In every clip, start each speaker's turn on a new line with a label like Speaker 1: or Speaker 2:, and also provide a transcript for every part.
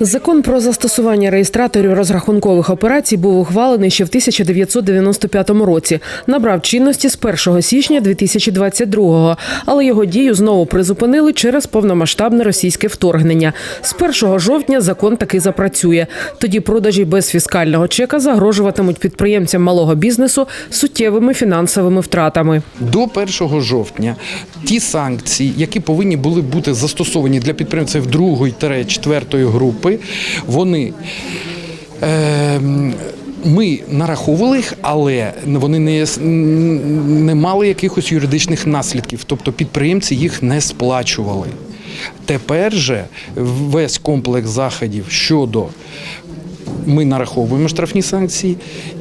Speaker 1: Закон про застосування реєстраторів розрахункових операцій був ухвалений ще в 1995 році. Набрав чинності з 1 січня 2022-го, але його дію знову призупинили через повномасштабне російське вторгнення. З 1 жовтня закон таки запрацює. Тоді продажі без фіскального чека загрожуватимуть підприємцям малого бізнесу суттєвими фінансовими втратами.
Speaker 2: До 1 жовтня ті санкції, які повинні були бути застосовані для підприємців другої та четвертої групи, вони. Е, ми нараховували їх, але вони не, не мали якихось юридичних наслідків, тобто підприємці їх не сплачували. Тепер же весь комплекс заходів щодо ми нараховуємо штрафні санкції,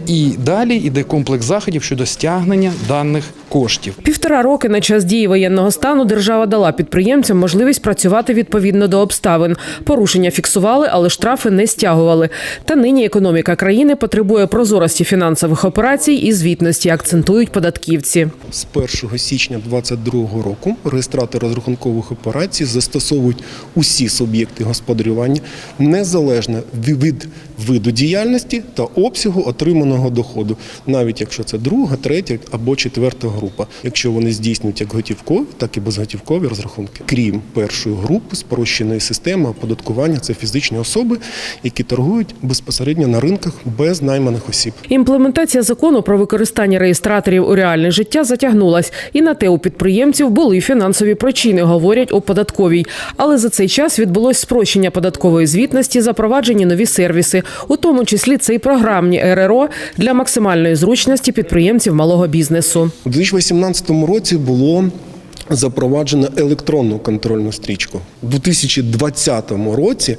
Speaker 2: і далі йде комплекс заходів щодо стягнення даних коштів.
Speaker 1: Півтора роки на час дії воєнного стану держава дала підприємцям можливість працювати відповідно до обставин. Порушення фіксували, але штрафи не стягували. Та нині економіка країни потребує прозорості фінансових операцій і звітності, акцентують податківці.
Speaker 3: З 1 січня 2022 року реєстратори розрахункових операцій застосовують усі суб'єкти господарювання незалежно від виду діяльності та обсягу отриманого доходу, навіть якщо це друга, третя або четверта група, якщо вони здійснюють як готівкові, так і безготівкові розрахунки. Крім першої групи спрощеної системи оподаткування, це фізичні особи, які торгують безпосередньо на ринках без найманих осіб.
Speaker 1: Імплементація закону про використання реєстраторів у реальне життя затягнулась, і на те у підприємців були фінансові причини, говорять у податковій. Але за цей час відбулось спрощення податкової звітності, запроваджені нові сервіси, у тому числі це й програмні РРО для максимальної зручності підприємців малого бізнесу.
Speaker 3: У 2018 році було запроваджено електронну контрольну стрічку. У 2020 році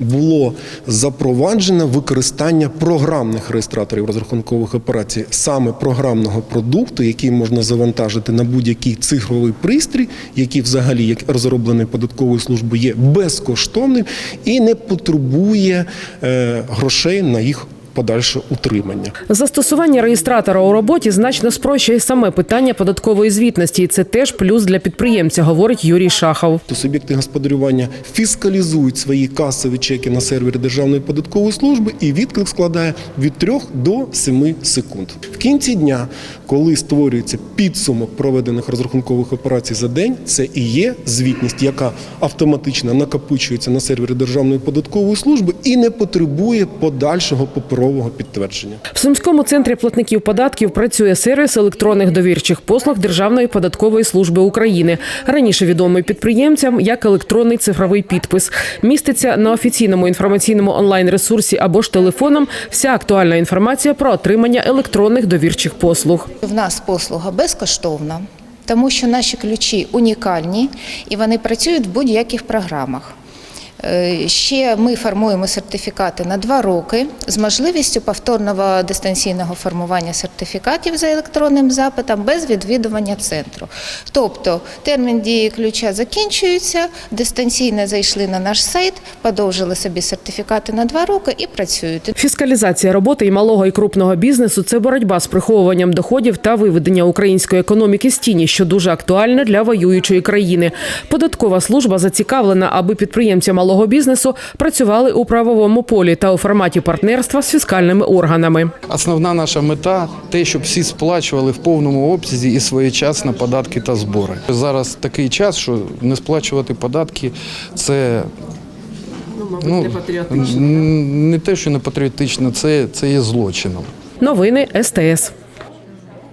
Speaker 3: було запроваджено використання програмних реєстраторів розрахункових операцій, саме програмного продукту, який можна завантажити на будь-який цифровий пристрій, який взагалі як розроблений податковою службою є безкоштовним і не потребує е, грошей на їх подальше утримання.
Speaker 1: Застосування реєстратора у роботі значно спрощує саме питання податкової звітності, і це теж плюс для підприємця, говорить Юрій Шахов.
Speaker 3: То суб'єкти господарювання фіскалізують свої касові чеки на сервері Державної податкової служби, і відклик складає від 3 до 7 секунд. В кінці дня, коли створюється підсумок проведених розрахункових операцій за день, це і є звітність, яка автоматично накопичується на сервері Державної податкової служби і не потребує подальшого паперового підтвердження.
Speaker 1: В Сумському центрі платників податків працює сервіс електронних довірчих послуг Державної податкової служби України. Раніше відомий підприємцям як електронний цифровий підпис. Міститься на офіційному інформаційному онлайн-ресурсі або ж телефоном вся актуальна інформація про отримання електронних довірчих послуг.
Speaker 4: В нас послуга безкоштовна, тому що наші ключі унікальні і вони працюють в будь-яких програмах. Е, Ще ми формуємо сертифікати на два роки з можливістю повторного дистанційного формування сертифікатів за електронним запитом без відвідування центру. Тобто термін дії ключа закінчується, дистанційно зайшли на наш сайт, подовжили собі сертифікати на два роки і працюють.
Speaker 1: Фіскалізація роботи і малого і крупного бізнесу це боротьба з приховуванням доходів та виведення української економіки з тіні, що дуже актуально для воюючої країни. Податкова служба зацікавлена, аби підприємці малого бізнесу працювали у правовому полі та у форматі партнерства з фіскальними органами.
Speaker 2: Основна наша мета те, щоб всі сплачували в повному обсязі і своєчасно податки та збори. Зараз такий час, що не сплачувати податки це. Ну, не те, що не патріотично, це, це є злочином.
Speaker 1: Новини СТС.